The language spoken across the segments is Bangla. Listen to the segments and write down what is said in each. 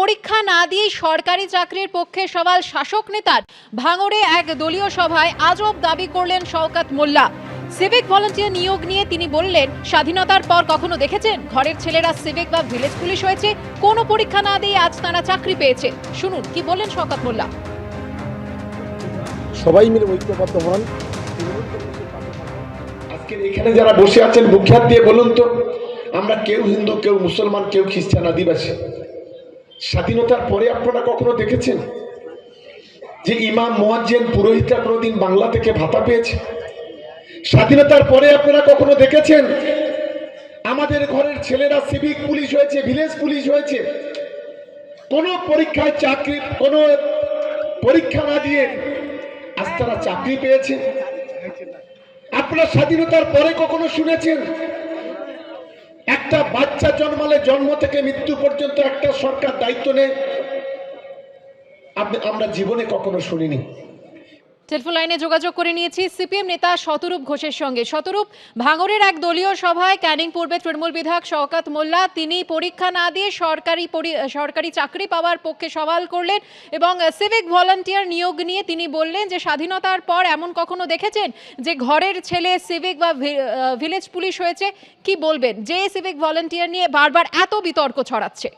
পরীক্ষা না দিয়ে সরকারি চাকরির পক্ষে সওয়াল শাসক নেতার ভাঙড়ে এক দলীয় সভায় আজব দাবি করলেন শওকাত মোল্লা। সিভিক ভলান্টিয়ার নিয়োগ নিয়ে তিনি বললেন, স্বাধীনতার পর কখনো দেখেছেন? ঘরের ছেলেরা সিভিক বা ভিলেজ পুলিশ হয়েছে, কোনো পরীক্ষা না দিয়ে আজ তারা চাকরি পেয়েছে। শুনুন, কি বললেন শওকাত মোল্লা? সবাই মিলে ঐক্যবদ্ধ হন। আজকের এখানে যারা বসে আছেন বুখ্যাত দিয়ে বলুন তো, আমরা কেউ হিন্দু, কেউ মুসলমান, কেউ খ্রিস্টান, আদিবাসী। স্বাধীনতার পরে আপনারা কখনো দেখেছেন যে ইমাম, মোয়াজ্জেন, পুরোহিতরা কোনোদিন বাংলা থেকে ভাতা পেয়েছে? স্বাধীনতার পরে আপনারা কখনো দেখেছেন? আমাদের ঘরের ছেলেরা সিভিক পুলিশ হয়েছে, ভিলেজ পুলিশ হয়েছে। কোনো পরীক্ষায় চাকরি, কোনো পরীক্ষা না দিয়ে আজ তারা চাকরি পেয়েছে। আপনারা স্বাধীনতার পরে কখনো শুনেছেন একটা বাচ্চা জন্মালে জন্ম থেকে মৃত্যু পর্যন্ত একটা সরকার দায়িত্ব নেয়। আমরা জীবনে কখনো শুনিনি। টেলিফোন লাইনে যোগাযোগ করে নিয়েছি। সিপিএম নেতা শতরূপ ঘোষের সঙ্গে। শতরূপ ভাঙরের এক দলীয় সভায় ক্যানিং পূর্বে তৃণমূল বিধায়ক শওকাত মোল্লা, তিনি পরীক্ষা না দিয়ে সরকারি সরকারি চাকরি পাওয়ার পক্ষে সওয়াল করলেন এবং সিভিক ভলান্টিয়ার নিয়োগ নিয়ে তিনি বললেন যে, স্বাধীনতার পর এমন কখনো দেখেছেন যে, ঘরের ছেলে সিভিক বা ভিলেজ পুলিশ হয়েছে? কি বলবেন? যে সিভিক ভলান্টিয়ার নিয়ে বারবার এত বিতর্ক ছড়াচ্ছে।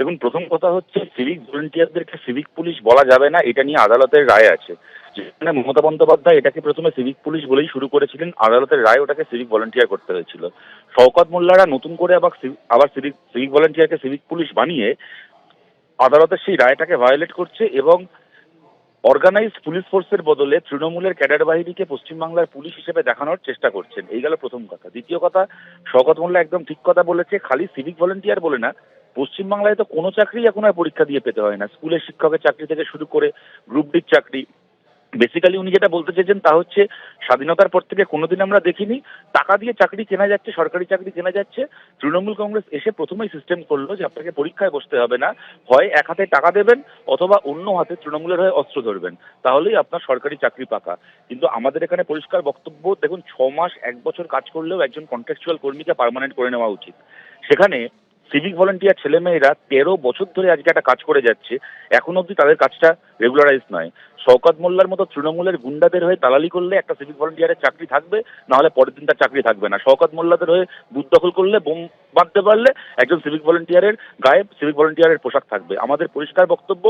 দেখুন, প্রথম কথা হচ্ছে সিভিক ভলেন্টিয়ারদেরকে সিভিক পুলিশ বলা যাবে না, এটা নিয়ে আদালতের রায় আছে। যেখানে মমতা বন্দ্যোপাধ্যায় এটাকে প্রথমে সিভিক পুলিশ বলেই শুরু করেছিলেন, আদালতের রায় ওটাকে সিভিক ভলেন্টিয়ার করতে হয়েছিল। শওকত মোল্লারা নতুন করে আবার আবার সিভিক সিভিক ভলেন্টিয়ারকে সিভিক পুলিশ বানিয়ে আদালতের সেই রায়টাকে ভায়োলেট করছে এবং অর্গানাইজ পুলিশ ফোর্সের বদলে তৃণমূলের ক্যাডার বাহিনীকে পশ্চিমবাংলার পুলিশ হিসেবে দেখানোর চেষ্টা করছেন। এই গেল প্রথম কথা। দ্বিতীয় কথা, শওকত মোল্লা একদম ঠিক কথা বলেছে, খালি সিভিক ভলেন্টিয়ার বলে না পশ্চিমবাংলায় তো কোনো চাকরি এখন আর পরীক্ষা দিয়ে পেতে হয় না। স্কুলের শিক্ষকের চাকরি থেকে শুরু করে গ্রুপ ডির চাকরি। বেসিক্যালি উনি যেটা বলতে চেয়েছেন তা হচ্ছে, স্বাধীনতার পর থেকে কোনোদিন আমরা দেখিনি, টাকা দিয়ে চাকরি কেনা যাচ্ছে, সরকারি চাকরি কেনা যাচ্ছে। তৃণমূল কংগ্রেস এসে প্রথমেই সিস্টেম করল যে আপনাকে পরীক্ষায় বসতে হবে না। হয় এক হাতে টাকা দেবেন অথবা অন্য হাতে তৃণমূলের হয়ে অস্ত্র ধরবেন। তাহলেই আপনার সরকারি চাকরি পাকা। কিন্তু আমাদের এখানে পরিষ্কার বক্তব্য, দেখুন, ছ মাস, এক বছর কাজ করলেও একজন কন্ট্রাকচুয়াল কর্মীকে পার্মানেন্ট করে নেওয়া উচিত। সেখানে সিভিক ভলেন্টিয়ার ছেলেমেয়েরা তেরো বছর ধরে আজকে একটা কাজ করে যাচ্ছে। এখন অবধি তাদের কাজটা রেগুলারাইজ নয়। শওকত মোল্লার মতো তৃণমূলের গুন্ডাদের হয়ে দালালি করলে একটা সিভিক ভলেন্টিয়ারের চাকরি থাকবে, নাহলে পরের দিন তার চাকরি থাকবে না। শওকত মোল্লাদের হয়ে বুথ দখল করলে বোম বাঁধতে পারলে একজন সিভিক ভলেন্টিয়ারের গায়ে সিভিক ভলেন্টিয়ারের পোশাক থাকবে। আমাদের পরিষ্কার বক্তব্য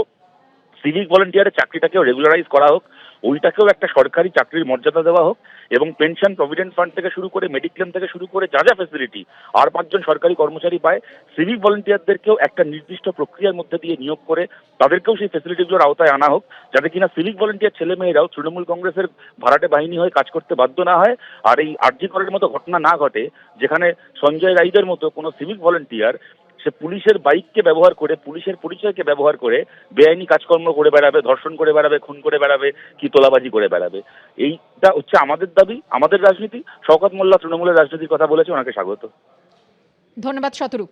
সিভিক ভলেন্টিয়ারের চাকরিটাকেও রেগুলারাইজ করা হোক। ওইটাকেও একটা সরকারি চাকরির মর্যাদা দেওয়া হোক এবং পেনশন প্রভিডেন্ট ফান্ড থেকে শুরু করে মেডিক্লেম থেকে শুরু করে যা যা ফেসিলিটি আর পাঁচজন সরকারি কর্মচারী পায় সিভিক ভলেন্টিয়ারদেরকেও একটা নির্দিষ্ট প্রক্রিয়ার মধ্যে দিয়ে নিয়োগ করে তাদেরকেও সেই ফেসিলিটিগুলোর আওতায় আনা হোক, যাতে কিনা সিভিক ভলেন্টিয়ার ছেলেমেয়েরাও তৃণমূল কংগ্রেসের ভাড়াটে বাহিনী হয়ে কাজ করতে বাধ্য না হয় আর এই আরজি করের মতো ঘটনা না ঘটে, যেখানে সঞ্জয় রাইদের মতো কোনো সিভিক ভলেন্টিয়ার সে পুলিশের বাইককে ব্যবহার করে, পুলিশের পরিচয়কে ব্যবহার করে বেআইনি কাজকর্ম করে বেড়াবে, ধর্ষণ করে বেড়াবে, খুন করে বেড়াবে, কি তোলাবাজি করে বেড়াবে। এইটা হচ্ছে আমাদের দাবি, আমাদের রাজনীতি। শওকত মোল্লা তৃণমূলের রাজনীতির কথা বলেছে, ওনাকে স্বাগত। ধন্যবাদ, শতরূপ।